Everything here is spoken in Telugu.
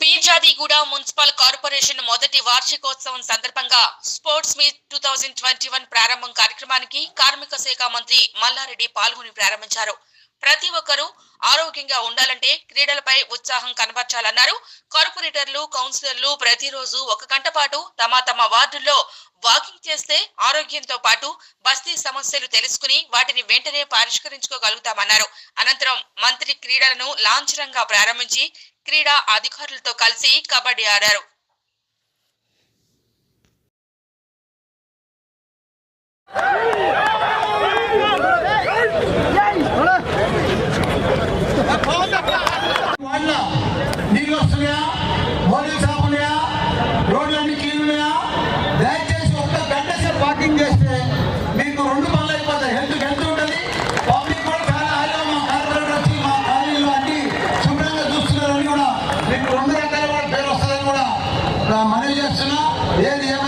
పీర్జాదిగూడ మున్సిపల్ కార్పొరేషన్ మొదటి వార్షికోత్సవం సందర్భంగా sports meet two thousand twenty one ప్రారంభం కార్యక్రమానికి కార్మిక శాఖ మంత్రి మల్లారెడ్డి పాల్గొని ప్రారంభించారు. ప్రతి ఒక్కరూ ఆరోగ్యంగా ఉండాలంటే క్రీడలపై ఉత్సాహం కనబర్చాలన్నారు. కార్పొరేటర్లు కౌన్సిలర్లు ప్రతిరోజు ఒక గంట పాటు తమ తమ వార్డుల్లో వాకింగ్ చేస్తే ఆరోగ్యంతో పాటు బస్తీ సమస్యలు తెలుసుకుని వాటిని వెంటనే పరిష్కరించుకోగలుగుతామన్నారు. అనంతరం మంత్రి క్రీడలను లాంఛనంగా ప్రారంభించి క్రీడా అధికారులతో కలిసి కబడ్డీ ఆడారు. నీళ్ళు వస్తున్నాయా? మోడీ రోడ్లన్నీ Ele é